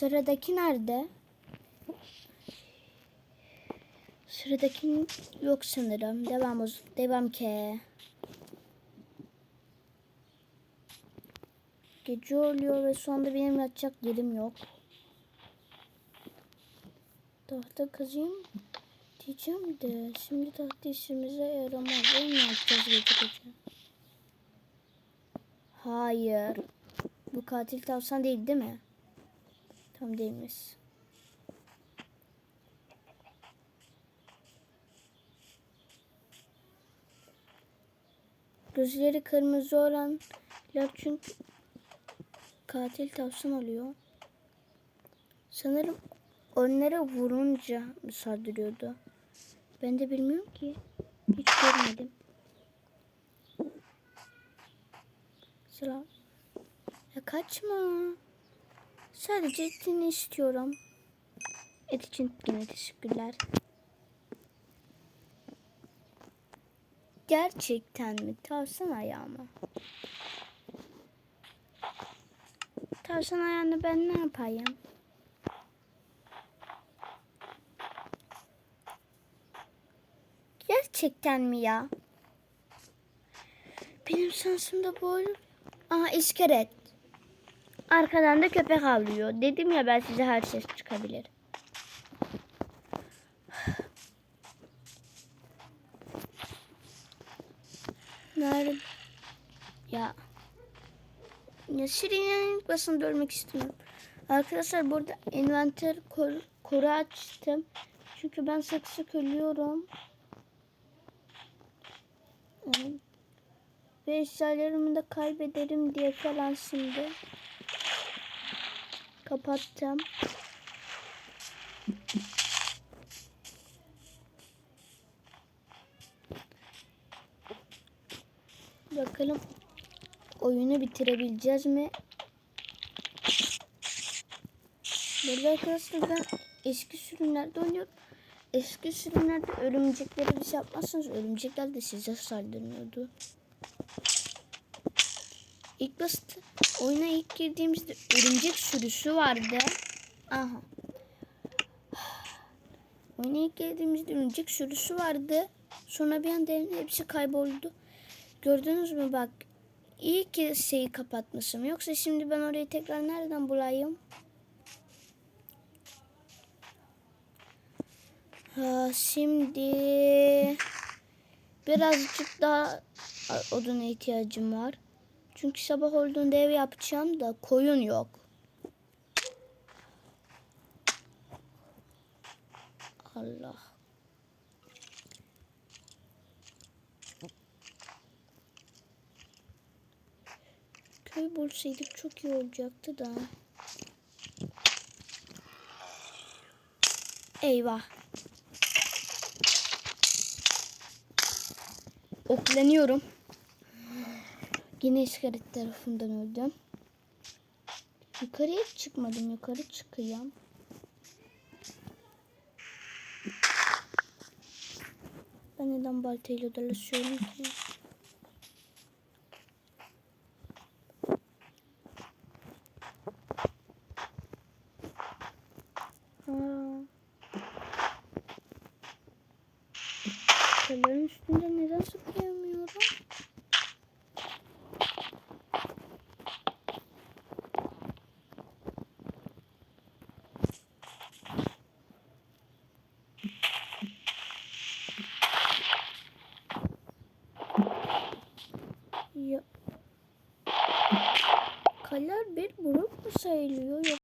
Sıradaki nerede? Sıradaki yok sanırım. Devam o devam ki. Gece oluyor ve anda benim yatacak yerim yok. Tahta kazayım diyeceğim de şimdi tahta işimize yaramaz. Ne yapacağız gece gece? Hayır. Bu katil tavsan değil değil mi? Tam değilmiş. Gözleri kırmızı olanlar çünkü katil tavsan oluyor. Sanırım onlara vurunca saldırıyordu. Ben de bilmiyorum ki. Hiç görmedim. Sıra. Ya kaçma. Sadece etini istiyorum. Et için yine teşekkürler. Gerçekten mi? Tavsan ayağı mı? Tavsan ayağını ben ne yapayım? Gerçekten mi ya? Benim şansımda böyle... Aha iskelet. Arkadan da köpek avlıyor. Dedim ya ben size her ses çıkabilir. Nerede? Ya. Ya Şirin'in basını görmek istiyorum. Arkadaşlar burada envanter kor, koru açtım. Çünkü ben sık sık ölüyorum. Ve eşyalarımı da kaybederim diye falan şimdi. Kapattım. Bakalım oyunu bitirebileceğiz mi? Böyle arkadaşlar ben eski sürümlerde oynuyorum. Eski sürümlerde örümceklere bir şey yapmazsanız örümcekler de size saldırıyordu. İlk basit oyuna ilk girdiğimizde örümcek sürüsü vardı. Aha. Oyuna ilk girdiğimizde örümcek sürüsü vardı. Sonra bir anda hepsi kayboldu. Gördünüz mü bak. İyi ki şeyi kapatmışım. Yoksa şimdi ben orayı tekrar nereden bulayım? Ha, şimdi birazcık daha oduna ihtiyacım var. Çünkü sabah olduğunda ev yapacağım da koyun yok. Allah. Köy bulsaydık çok iyi olacaktı da. Eyvah. Oklanıyorum. Yine iskelet tarafından öldüm. Yukarıya çıkmadım. Yukarı çıkayım. Ben neden baltayla dolaşıyorum ki? Ha. Kayaların üstünde neden zıplayamıyorum? Ya. Kayalar bir grup mu sayılıyor